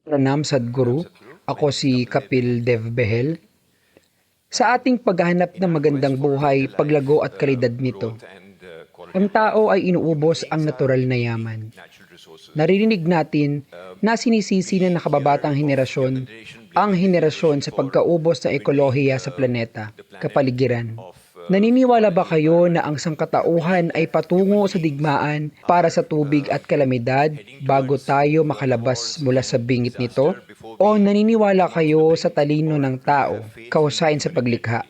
Pranam Sadhguru. Ako si Kapil Dev Behel. Sa ating paghahanap ng magandang buhay, paglago at kalidad nito, ang tao ay inuubos ang natural na yaman. Naririnig natin na sinisisi ng nakababatang henerasyon ang henerasyon sa pagkaubos ng ekolohiya sa planeta, kapaligiran. Naniniwala ba kayo na ang sangkatauhan ay patungo sa digmaan para sa tubig at kalamidad bago tayo makalabas mula sa bingit nito? O naniniwala kayo sa talino ng tao, kausayin sa paglikha?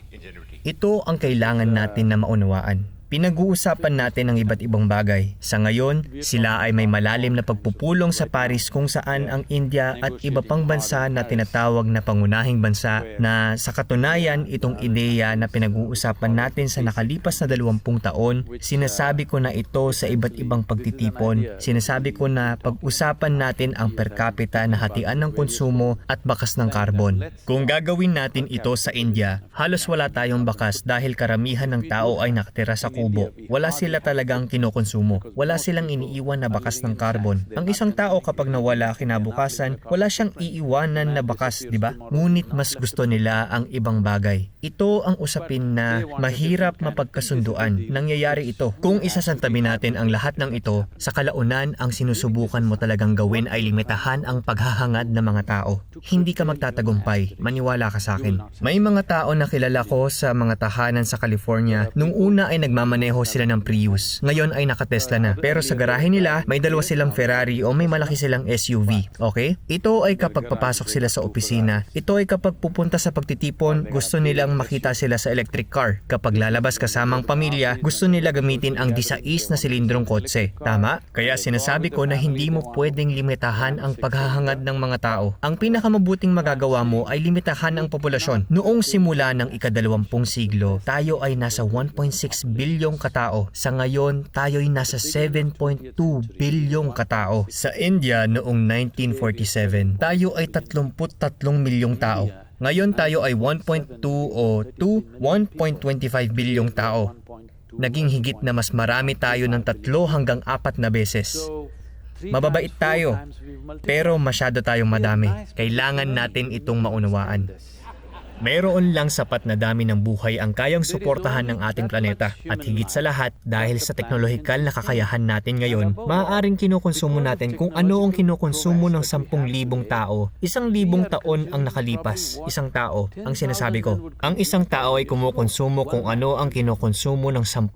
Ito ang kailangan natin na maunawaan. Pinag-uusapan natin ang iba't ibang bagay. Sa ngayon, sila ay may malalim na pagpupulong sa Paris kung saan ang India at iba pang bansa na tinatawag na pangunahing bansa na sa katunayan itong ideya na pinag-uusapan natin sa nakalipas na 20 taon, sinasabi ko na ito sa iba't ibang pagtitipon. Sinasabi ko na pag-usapan natin ang per capita na hatian ng konsumo at bakas ng carbon. Kung gagawin natin ito sa India, halos wala tayong bakas dahil karamihan ng tao ay nakatira sa kubo. Wala sila talagang kinokonsumo. Wala silang iniiwan na bakas ng carbon. Ang isang tao kapag nawala kinabukasan, wala siyang iiwanan na bakas, di ba? Ngunit mas gusto nila ang ibang bagay. Ito ang usapin na mahirap mapagkasunduan. Nangyayari ito. Kung isasantabi natin ang lahat ng ito, sa kalaunan ang sinusubukan mo talagang gawin ay limitahan ang paghahangad ng mga tao. Hindi ka magtatagumpay. Maniwala ka sa akin. May mga tao na kilala ko sa mga tahanan sa California. Nung una ay nagmamaneho sila ng Prius. Ngayon ay naka-Tesla na. Pero sa garahe nila, may dalawa silang Ferrari o may malaki silang SUV. Okay? Ito ay kapag papasok sila sa opisina. Ito ay kapag pupunta sa pagtitipon, gusto nilang makita sila sa electric car. Kapag lalabas kasamang pamilya, gusto nila gamitin ang disais na silindrong kotse. Tama? Kaya sinasabi ko na hindi mo pwedeng limitahan ang paghahangad ng mga tao. Ang pinakamabuting magagawa mo ay limitahan ang populasyon. Noong simula ng ikadalawampung siglo, tayo ay nasa 1.6 bilyong katao. Sa ngayon, tayo ay nasa 7.2 bilyong katao. Sa India noong 1947, tayo ay 33 milyong tao. Ngayon tayo ay 1.2 o 2, 1.25 bilyong tao. Naging higit na mas marami tayo ng tatlo hanggang apat na beses. Mababait tayo, pero masyado tayong madami. Kailangan natin itong maunawaan. Meron lang sapat na dami ng buhay ang kayang suportahan ng ating planeta at higit sa lahat dahil sa teknolohikal na kakayahan natin ngayon, maaaring kinukonsumo natin kung ano ang kinukonsumo ng 10,000 tao. Isang libong taon ang nakalipas, isang tao, ang sinasabi ko. Ang isang tao ay kumukonsumo kung ano ang kinukonsumo ng 10,000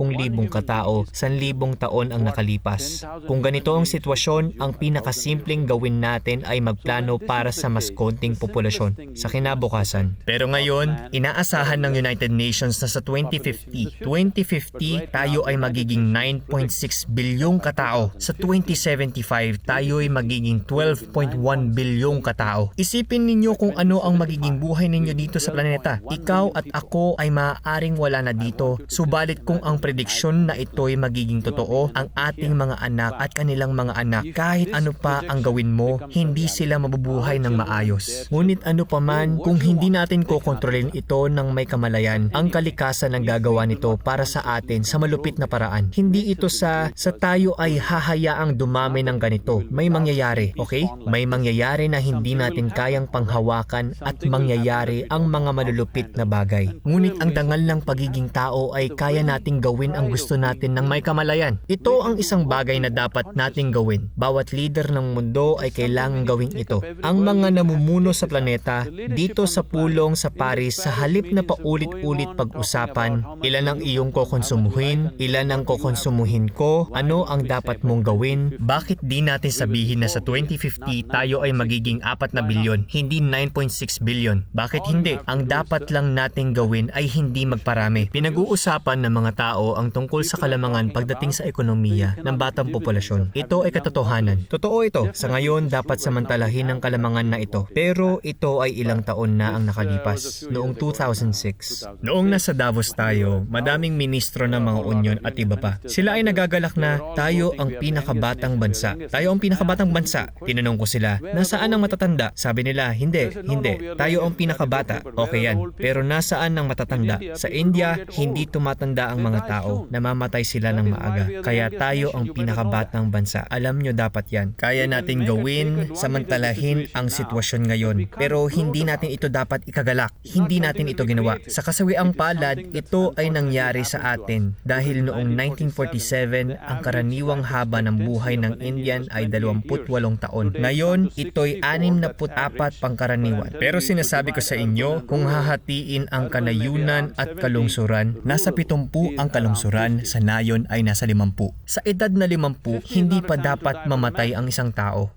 katao, 1,000 taon ang nakalipas. Kung ganito ang sitwasyon, ang pinakasimpleng gawin natin ay magplano para sa mas konting populasyon sa kinabukasan. Pero ngayon, inaasahan ng United Nations na sa 2050, 2050 tayo ay magiging 9.6 bilyong katao. Sa 2075, tayo ay magiging 12.1 bilyong katao. Isipin ninyo kung ano ang magiging buhay ninyo dito sa planeta. Ikaw at ako ay maaaring wala na dito. Subalit kung ang prediksyon na ito ay magiging totoo, ang ating mga anak at kanilang mga anak, kahit ano pa ang gawin mo, hindi sila mabubuhay ng maayos. Ngunit ano pa man, kung hindi natin kokontrolin ito ng may kamalayan, ang kalikasan ang gagawa nito para sa atin sa malupit na paraan. Hindi ito sa sa tayo ay hahayaang dumami ng ganito. May mangyayari, okay? May mangyayari na hindi natin kayang panghawakan at mangyayari ang mga malulupit na bagay. Ngunit ang dangal ng pagiging tao ay kaya nating gawin ang gusto natin ng may kamalayan. Ito ang isang bagay na dapat nating gawin. Bawat leader ng mundo ay kailangang gawin ito. Ang mga namumuno sa planeta, dito sa pulong sa Paris, sa halip na paulit-ulit pag-usapan, ilan ang iyong kokonsumuhin, ilan ang kokonsumuhin ko, ano ang dapat mong gawin, bakit di natin sabihin na sa 2050 tayo ay magiging 4 na bilyon, hindi 9.6 bilyon. Bakit hindi? Ang dapat lang nating gawin ay hindi magparami. Pinag-uusapan ng mga tao ang tungkol sa kalamangan pagdating sa ekonomiya ng batang populasyon. Ito ay katotohanan. Totoo ito. Sa ngayon, dapat samantalahin ang kalamangan na ito. Pero ito ay ilang taon na ang nakalipas. Lumabas noong 2006. Noong nasa Davos tayo, madaming ministro ng mga union at iba pa. Sila ay nagagalak na tayo ang pinakabatang bansa. Tayo ang pinakabatang bansa. Tinanong ko sila, nasaan ang matatanda? Sabi nila, hindi, hindi. Tayo ang pinakabata. Okay yan. Pero nasaan ang matatanda? Sa India, hindi tumatanda ang mga tao. Namamatay sila ng maaga. Kaya tayo ang pinakabatang bansa. Alam nyo dapat yan. Kaya natin gawin, samantalahin ang sitwasyon ngayon. Pero hindi natin ito dapat ikagalak. Hindi natin ito ginawa. Sa kasawiang palad, ito ay nangyari sa atin dahil noong 1947, ang karaniwang haba ng buhay ng Indian ay 28 taon. Ngayon, ito'y 64 pangkaraniwan. Pero sinasabi ko sa inyo, kung hahatiin ang kanayunan at kalungsuran, nasa 70 ang kalungsuran, sa nayon ay nasa 50. Sa edad na 50, hindi pa dapat mamatay ang isang tao.